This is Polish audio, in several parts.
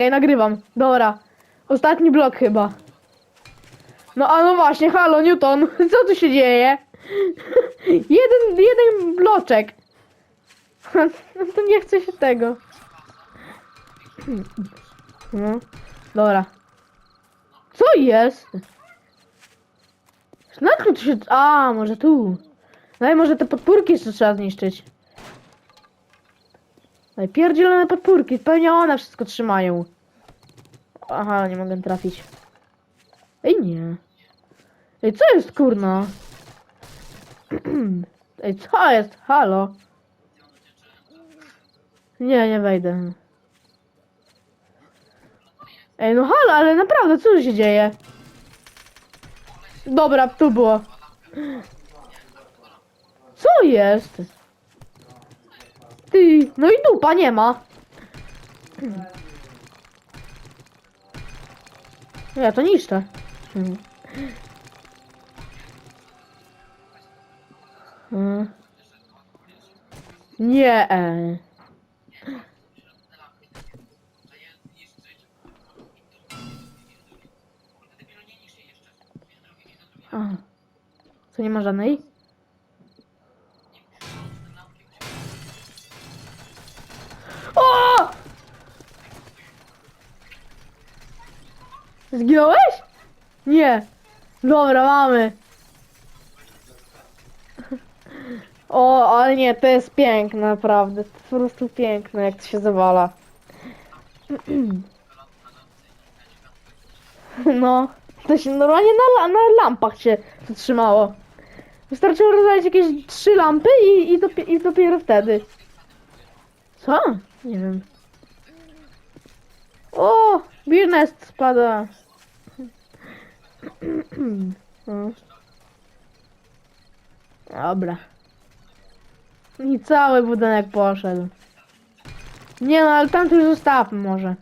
Ej, nagrywam. Dobra. Ostatni blok chyba. No a no właśnie, halo Newton, co tu się dzieje? jeden, jeden bloczek. No to nie chce się tego. No, dobra. Co jest? Na tu się... A, może tu. No i może te podpórki jeszcze trzeba zniszczyć. Pierdzielone podpórki, pewnie one wszystko trzymają. Aha, nie mogę trafić. Ej, nie. Ej, co jest, kurna? Ej, co jest? Halo? Nie, nie wejdę. Ej, no halo, ale naprawdę, co się dzieje? Dobra, tu było. Co jest? Ty, no i dupa nie ma. Ja to niszczę. Mhm. Nie. Co nie ma żadnej? Zginąłeś? Nie. Dobra, mamy. O, ale nie, to jest piękne, naprawdę. To jest po prostu piękne, jak to się zawala. No, to się normalnie na, na lampach się trzymało. Wystarczyło rozwalić jakieś trzy lampy i, i, dopie- i dopiero wtedy. Co? Nie wiem. O! Birnest spada. No. Dobra. I cały budynek poszedł. Nie no, ale tam już zostawmy może.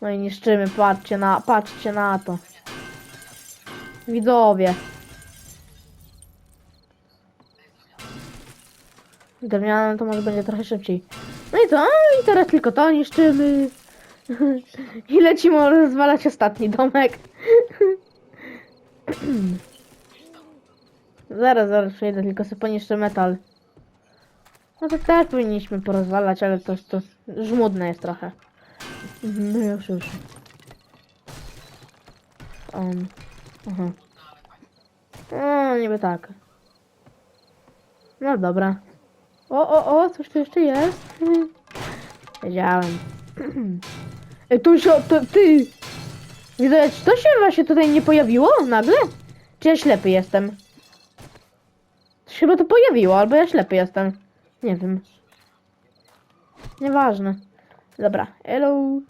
No i niszczymy, patrzcie na, patrzcie na to. Widzowie. Drewnianem to może będzie trochę szybciej. No i? No I teraz tylko to niszczymy. I lecimy rozwalać ostatni domek. Zaraz, zaraz przyjdę, tylko sobie poniszczę metal. No to też powinniśmy porozwalać, ale to, to żmudne jest trochę. Mhm, No już, już. Um, aha. No, niby tak. No dobra. O, o, o, coś tu jeszcze jest. Wiedziałem. Ej, tu się, to, ty! Czy to się właśnie tutaj nie pojawiło nagle? Czy ja ślepy jestem? Chyba to pojawiło, albo ja ślepy jestem. Nie wiem. Nieważne. Dobra, hello.